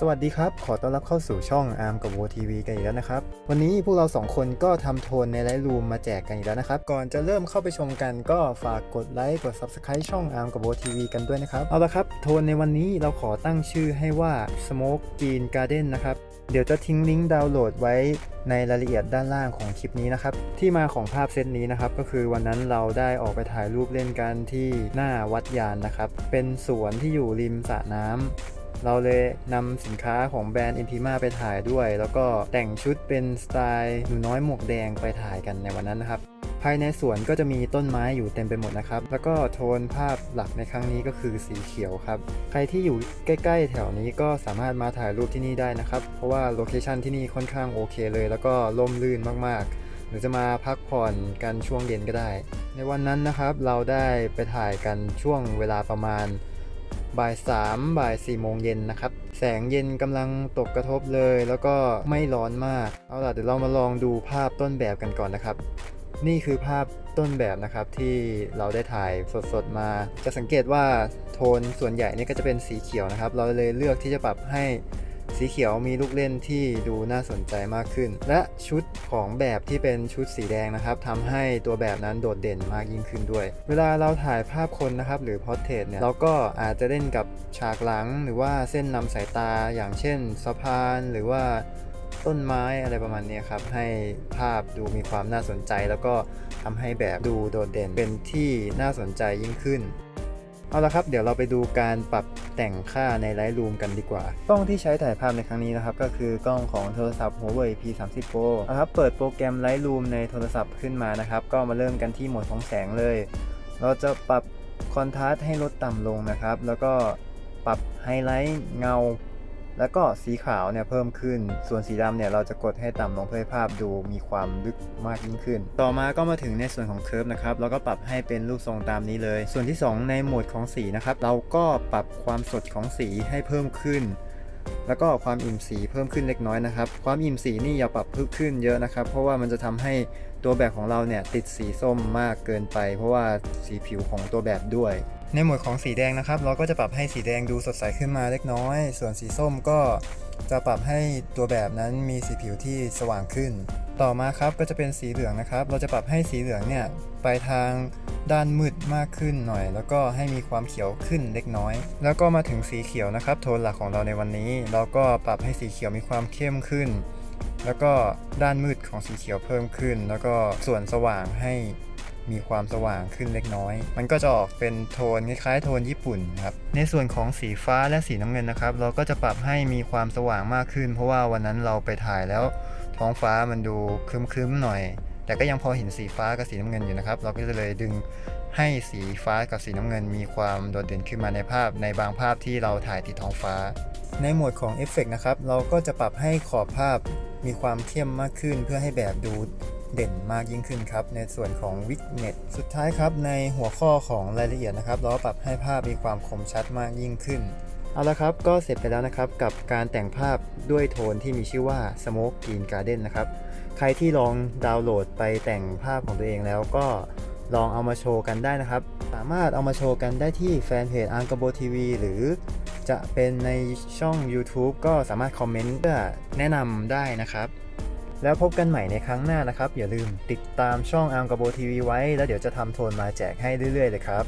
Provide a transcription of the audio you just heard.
สวัสดีครับ ขอต้อนรับเข้าสู่ช่อง ARM กับ w TV กันอีกแล้วนะครับ วันนี้พวกเราสองคนก็ทำโทนในไลท์รูมมาแจกกันอีกแล้วนะครับ ก่อนจะเริ่มเข้าไปชมกันก็ฝากกดไลค์ กด Subscribe ช่อง ARM กับ w TV กันด้วยนะครับ เอาละครับ โทนในวันนี้เราขอตั้งชื่อให้ว่า Smoke Green Garden นะครับ เดี๋ยวจะทิ้งลิงก์ดาวน์โหลดไว้ในรายละเอียดด้านล่างของคลิปนี้นะครับ ที่มาของภาพเซตนี้นะครับ ก็คือวันนั้นเราได้ออกไปถ่ายรูปเล่นกันที่หน้าวัดยานนะครับ เป็นสวนที่อยู่ริมสระน้ำ เราเลยนำสินค้าของแบรนด์ Intima ไปถ่ายด้วย แล้วก็แต่งชุดเป็นสไตล์หนูน้อยหมวกแดงไปถ่ายกันในวันนั้นนะครับภายในสวนก็จะมีต้นไม้อยู่เต็มไปหมดนะครับ แล้วก็โทนภาพหลักในครั้งนี้ก็คือสีเขียวครับ ใครที่อยู่ใกล้ๆ แถวนี้ก็สามารถมาถ่ายรูปที่นี่ได้นะครับ เพราะว่าโลเคชันที่นี่ค่อนข้างโอเคเลย แล้วก็ร่มรื่นมากๆ หรือจะมาพักผ่อนกันช่วงเย็นก็ได้ ในวันนั้นนะครับเราได้ไปถ่ายกันช่วงเวลาประมาณ บ่ายสามบ่ายสี่โมงเย็นนะครับ แสงเย็นกำลังตกกระทบเลย แล้วก็ไม่ร้อนมาก เอาล่ะเดี๋ยวเรามาลองดูภาพต้นแบบกันก่อนนะครับ นี่คือภาพต้นแบบนะครับที่เราได้ถ่ายสดๆมา จะสังเกตว่าโทนส่วนใหญ่นี่ก็จะเป็นสีเขียวนะครับ เราเลยเลือกที่จะปรับให้ สีเขียวมีลูกเล่นที่ดูน่าสนใจมากขึ้น และชุดของแบบที่เป็นชุดสีแดงนะครับทำให้ตัวแบบนั้นโดดเด่นมากยิ่งขึ้นด้วย เวลาเราถ่ายภาพคนนะครับหรือพอร์เทรตเนี่ยเราก็อาจจะเล่นกับฉากหลังหรือว่าเส้นนำสายตาอย่างเช่นสะพานหรือว่าต้นไม้อะไรประมาณนี้ครับ ให้ภาพดูมีความน่าสนใจ แล้วก็ทำให้แบบดูโดดเด่นเป็นที่น่าสนใจยิ่งขึ้น เอาละครับ เดี๋ยวเราไปดูการปรับแต่งค่าใน Lightroom กันดีกว่า กล้องที่ใช้ถ่ายภาพในครั้งนี้นะครับ ก็คือกล้องของโทรศัพท์ Huawei P30 Pro นะครับเปิดโปรแกรม Lightroom ในโทรศัพท์ขึ้นมานะครับ ก็มาเริ่มกันที่โหมดของแสงเลย เราจะปรับคอนทราสต์ให้ลดต่ำลงนะครับ แล้วก็ปรับไฮไลท์เงา แล้วก็สีขาวเนี่ยเพิ่มขึ้น ส่วนสีดำเนี่ยเราจะกดให้ต่ำลงเพื่อให้ภาพดูมีความลึกมากยิ่งขึ้น ต่อมาก็มาถึงในส่วนของเคิร์ฟนะครับเราก็ปรับให้เป็นรูปทรงตามนี้เลย ส่วนที่ 2 ในโหมดของสีนะครับเราก็ปรับความสดของสีให้เพิ่มขึ้นแล้วก็ความอิ่มสีเพิ่มขึ้นเล็กน้อยนะครับ ความอิ่มสีนี่อย่าปรับเพิ่มขึ้นเยอะนะครับ เพราะว่ามันจะทำให้ตัวแบบของเราเนี่ยติดสีส้มมากเกินไป เพราะว่าสีผิวของตัวแบบด้วย ในหมวดของสีแดงนะครับ เราก็จะปรับให้สีแดงดูสดใสขึ้นมาเล็กน้อย ส่วนสีส้มก็จะปรับให้ตัวแบบนั้นมีสีผิวที่สว่างขึ้น ต่อมาครับก็จะเป็นสีเหลืองนะครับ เราจะปรับให้สีเหลืองเนี่ยไปทางด้านมืดมากขึ้นหน่อย แล้วก็ให้มีความเขียวขึ้นเล็กน้อย แล้วก็มาถึงสีเขียวนะครับ โทนหลักของเราในวันนี้ เราก็ปรับให้สีเขียวมีความเข้มขึ้น แล้วก็ด้านมืดของสีเขียวเพิ่มขึ้น แล้วก็ส่วนสว่างให้ มีความสว่างขึ้นเล็กน้อย มันก็จะออกเป็นโทนคล้ายๆโทนญี่ปุ่นครับ ในส่วนของสีฟ้าและสีน้ำเงินนะครับ เราก็จะปรับให้มีความสว่างมากขึ้น เพราะว่าวันนั้นเราไปถ่ายแล้ว ท้องฟ้ามันดูครึ้มๆหน่อย แต่ก็ยังพอเห็นสีฟ้ากับสีน้ำเงินอยู่นะครับ เราก็จะเลยดึงให้สีฟ้ากับสีน้ำเงิน มีความโดดเด่นขึ้นมาในภาพ ในบางภาพที่เราถ่ายติดท้องฟ้า ในหมวดของเอฟเฟกนะครับ เราก็จะปรับให้ขอบภาพมีความเข้มมากขึ้นเพื่อให้แบบดู เด่นมากยิ่งขึ้นครับ ในส่วนของวิกเน็ตสุดท้ายครับ ในหัวข้อของรายละเอียดนะครับ เราปรับให้ภาพมีความคมชัดมากยิ่งขึ้นเอาละครับ ก็เสร็จไปแล้วนะครับกับการแต่งภาพด้วยโทนที่มีชื่อว่า Smoke Green Garden นะครับ ใครที่ลองดาวน์โหลดไปแต่งภาพของตัวเองแล้วก็ลองเอามาโชว์กันได้นะครับ สามารถเอามาโชว์กันได้ที่แฟนเพจอังกโบทีวีหรือจะเป็นในช่อง YouTube ก็สามารถคอมเมนต์เพื่อแนะนำได้นะครับ แล้วพบกันใหม่ในครั้งหน้านะครับ อย่าลืมติดตามช่องอังกโบทีวีไว้ แล้วเดี๋ยวจะทำโทนมาแจกให้เรื่อยๆเลยครับ